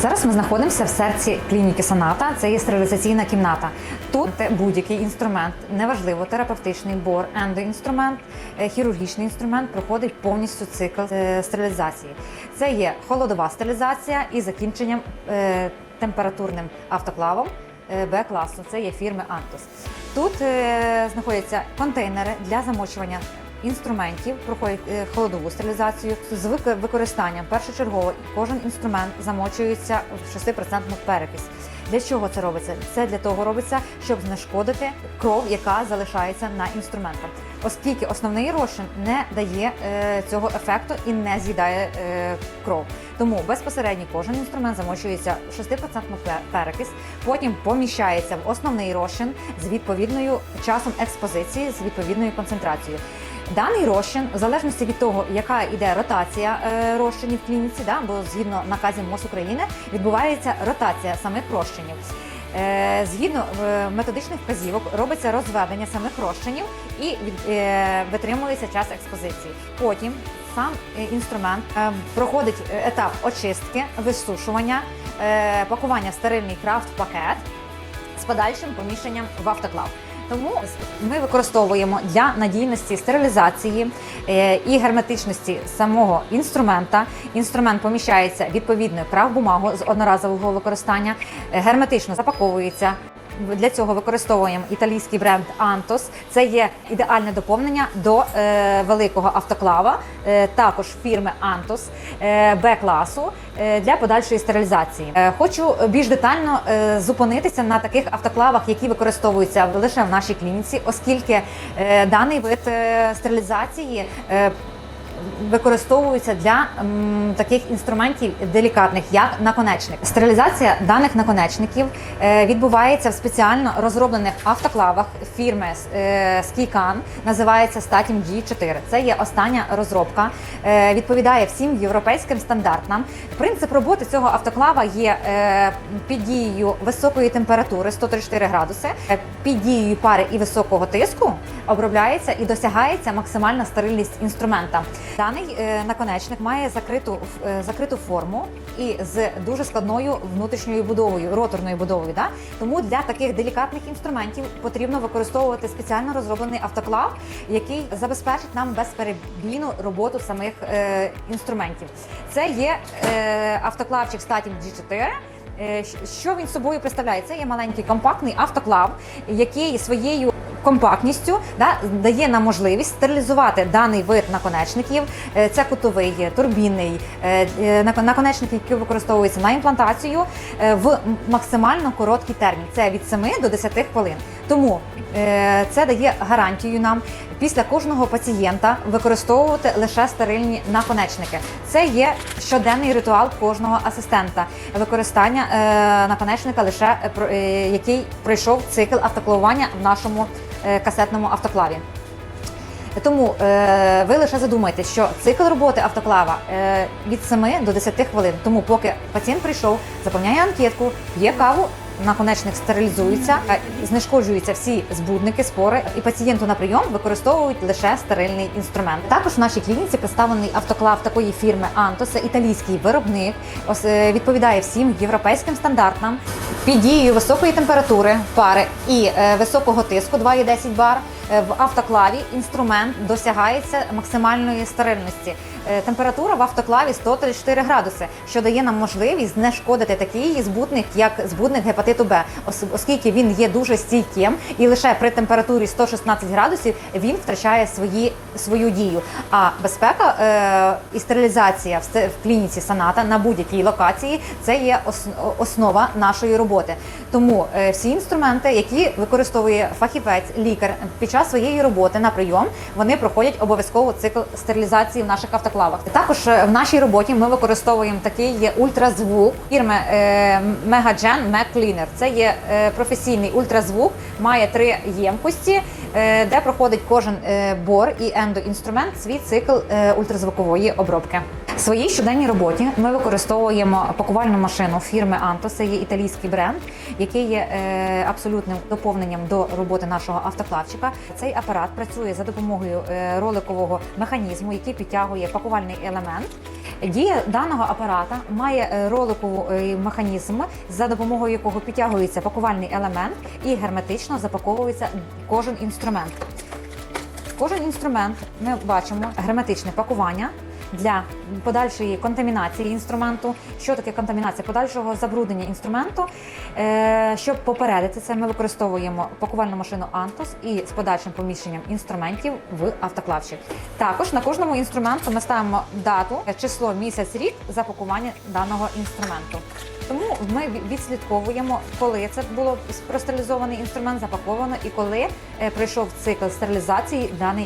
Зараз ми знаходимося в серці клініки Соната. Це є стерилізаційна кімната. Тут будь-який інструмент, неважливо, терапевтичний бор, ендоінструмент, е, хірургічний інструмент проходить повністю цикл е, стерилізації. Це є холодова стерилізація із закінченням е, температурним автоклавом. е, Б-класу, це є фірми Антос. Тут знаходяться контейнери для замочування інструментів, проходять е, холодову стерилізацію з вик- використанням першочергово кожен інструмент замочується в 6% перекись. Для чого це робиться? Це для того робиться, щоб знешкодити кров, яка залишається на інструментах, оскільки основний розчин не дає е, цього ефекту і не з'їдає е, кров. Тому безпосередньо кожен інструмент замочується в 6% перекис, потім поміщається в основний розчин з відповідною часом експозиції, з відповідною концентрацією. Даний розчин, в залежності від того, яка йде ротація е, розчинів в клініці, да, бо згідно наказів МОЗ України відбувається ротація самих розчинів. Е, Згідно е, методичних вказівок робиться розведення самих розчинів і витримується час експозиції. Потім сам інструмент проходить етап очистки, висушування, пакування в стерильний крафт пакет з подальшим поміщенням в автоклав. Тому ми використовуємо для надійності стерилізації е, і герметичності самого інструмента. Інструмент поміщається відповідною бумагу з одноразового використання, е, герметично запаковується. Для цього використовуємо італійський бренд Antos. Це є ідеальне доповнення до е, великого автоклава, е, також фірми Antos е, Б-класу е, для подальшої стерилізації. Е, хочу більш детально е, зупинитися на таких автоклавах, які використовуються лише в нашій клініці, оскільки е, даний вид е, стерилізації. е, використовуються для м, таких інструментів делікатних, як наконечник. Стерилізація даних наконечників е, відбувається в спеціально розроблених автоклавах фірми е, Skican, називається Statim G4. Це є остання розробка, е, відповідає всім європейським стандартам. Принцип роботи цього автоклава є е, під дією високої температури 134 градуси, е, під дією пари і високого тиску обробляється і досягається максимальна стерильність інструмента. Даний е, наконечник має закриту е, закриту форму і з дуже складною внутрішньою будовою, роторною будовою. Да? Тому для таких делікатних інструментів потрібно використовувати спеціально розроблений автоклав, який забезпечить нам безперебійну роботу самих е, інструментів. Це є е, автоклавчик Statim G4. Е, Що він собою представляє? Це є маленький компактний автоклав, який своєю компактністю да, дає нам можливість стерилізувати даний вид наконечників. Е, Це кутовий, турбінний, е, е, нако- наконечник, який використовується на імплантацію е, в максимально короткий термін. Це від 7 до 10 хвилин. Тому е, це дає гарантію нам після кожного пацієнта використовувати лише стерильні наконечники. Це є щоденний ритуал кожного асистента використання е, наконечника, лише е, е, який пройшов цикл автоклавування в нашому е, касетному автоклаві. Тому е, ви лише задумайте, що цикл роботи автоклава е, від 7 до 10 хвилин. Тому, поки пацієнт прийшов, заповняє анкетку, п'є каву. Наконечник стерилізується, е, знешкоджуються всі збудники, спори, і пацієнту на прийом використовують лише стерильний інструмент. Також в нашій клініці представлений автоклав такої фірми Антоса, італійський виробник, е, відповідає всім європейським стандартам. Під дією високої температури пари і е, високого тиску 2,10 бар в автоклаві інструмент досягається максимальної стерильності. Е, Температура в автоклаві 134 градуси, що дає нам можливість знешкодити такий збудник, як збудник гепатиту Б, оскільки він є дуже стійким і лише при температурі 116 градусів він втрачає свої, свою дію. А безпека е, і стерилізація в, в клініці Саната на будь-якій локації це є ос- основа нашої роботи. Тому е, всі інструменти, які використовує фахівець, лікар під час своєї роботи на прийом, вони проходять обов'язково цикл стерилізації в наших автоклавах. Також е, в нашій роботі ми використовуємо такий ультразвук фірми е, Megagen Mac Cleaner. Це є е, професійний ультразвук, має три ємкості, де проходить кожен бор і ендоінструмент свій цикл ультразвукової обробки. В своїй щоденній роботі ми використовуємо пакувальну машину фірми Anto. Це є італійський бренд, який є абсолютним доповненням до роботи нашого автоклавчика. Цей апарат працює за допомогою е, роликового механізму, який підтягує пакувальний елемент. Дія даного апарата має е, роликовий механізм, за допомогою якого підтягується пакувальний елемент і герметично запаковується кожен інструмент. Кожен інструмент ми бачимо герметичне пакування для подальшої контамінації інструменту. Що таке контамінація? Подальшого забруднення інструменту. Е, Щоб попередити це, ми використовуємо пакувальну машину Antos і з подальшим поміщенням інструментів в автоклавчик. Також на кожному інструменту ми ставимо дату, число, місяць, рік запакування даного інструменту. Тому ми відслідковуємо, коли це було простерилізований інструмент, запаковано і коли е, пройшов цикл стерилізації даний